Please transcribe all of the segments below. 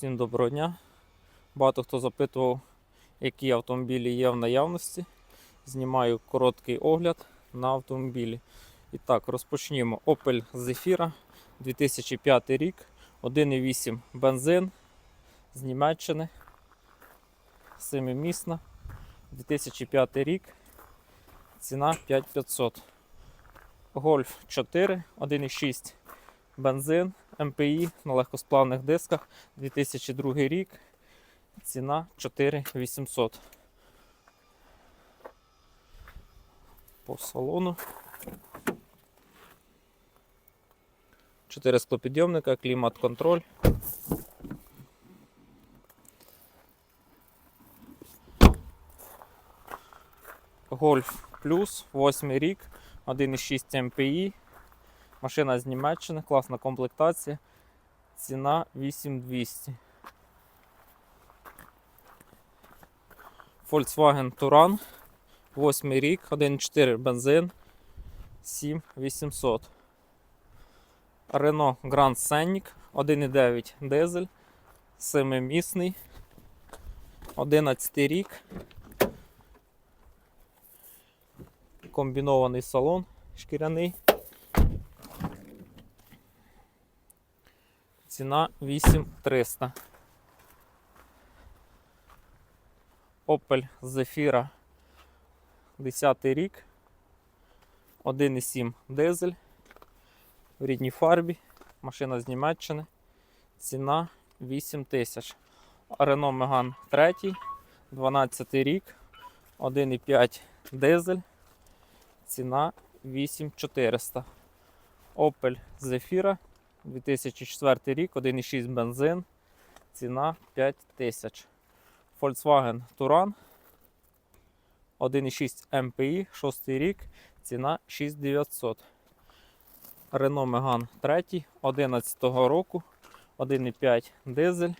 Всім доброго дня. Багато хто запитував, які автомобілі є в наявності. Знімаю короткий огляд на автомобілі. І так, розпочнімо. Opel Zafira 2005 рік, 1,8 бензин з Німеччини. Семимісна. 2005 рік. Ціна 5500. Golf 4, 1,6 бензин, МПІ на легкосплавних дисках 2002 рік. Ціна 4800. По салону. 4 склопідйомника, клімат-контроль. Гольф плюс, 8 рік, 1,6 МПІ. Машина з Німеччини, класна комплектація. Ціна 8200. Volkswagen Touran. 8 рік, 1,4 бензин. 7800. Renault Grand Scenic 1,9 дизель. 7-місний. 11 рік. Комбінований салон шкіряний. Ціна 8300. Opel Zafira 10 рік. 1,7 дизель. В рідній фарбі. Машина з Німеччини. Ціна 8000. Renault Megane 3. 12 рік. 1,5 дизель. Ціна 8400. Opel Zafira 2004 рік, 1,6 бензин, ціна 5000. Volkswagen Touran 1,6 MPI, 6 рік, ціна 6900. Renault Megane 3, 11 року, 1,5 дизель.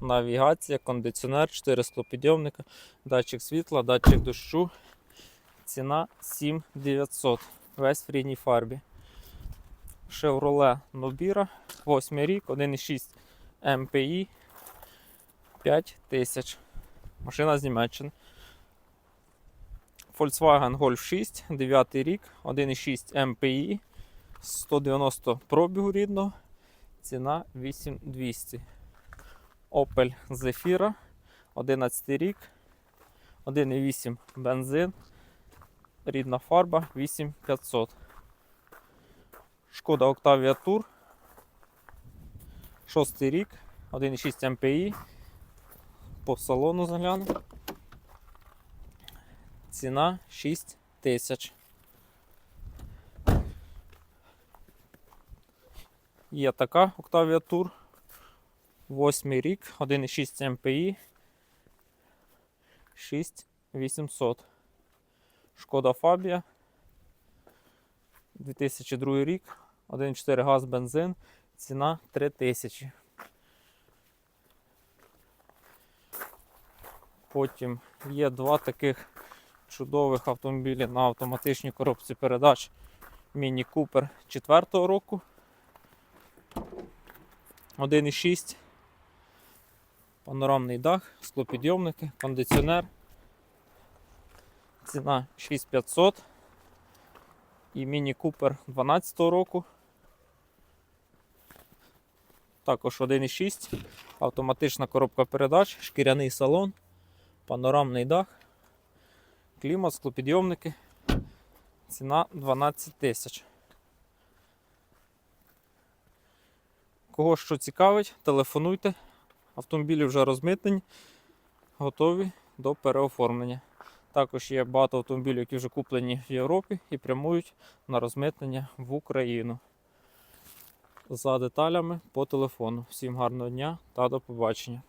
Навігація, кондиціонер, 4 склопідйомника, датчик світла, датчик дощу. Ціна 7900. Весь в рідній фарбі. Chevrolet Nobira, 8 рік, 1,6 MPI 5000. Машина з Німеччини. Volkswagen Golf 6, 9 рік, 1,6 MPI, 190 пробігу рідного. Ціна 8200. Opel Zafira, 11 рік, 1,8 бензин рідна фарба 8500. Шкода Octavia Tour. 6 рік, 1,6 MPI. По салону загляну. Ціна 6 тисяч. Є така Octavia Tour. 8 рік, 1,6 MPI. 6800. Шкода Фабія. 2002 рік, 1,4 газ бензин, ціна 3000. Потім є два таких чудових автомобілі на автоматичній коробці передач Міні Купер 4 року. 1,6. Панорамний дах, склопідйомники, кондиціонер. Ціна 6500 і Міні Купер 12 року. Також 1,6, автоматична коробка передач, шкіряний салон, панорамний дах, клімат, склопідйомники. Ціна 12 тисяч. Кого що цікавить, телефонуйте. Автомобілі вже розмитнені, готові до переоформлення. Також є багато автомобілів, які вже куплені в Європі і прямують на розмитнення в Україну. За деталями по телефону. Всім гарного дня та до побачення.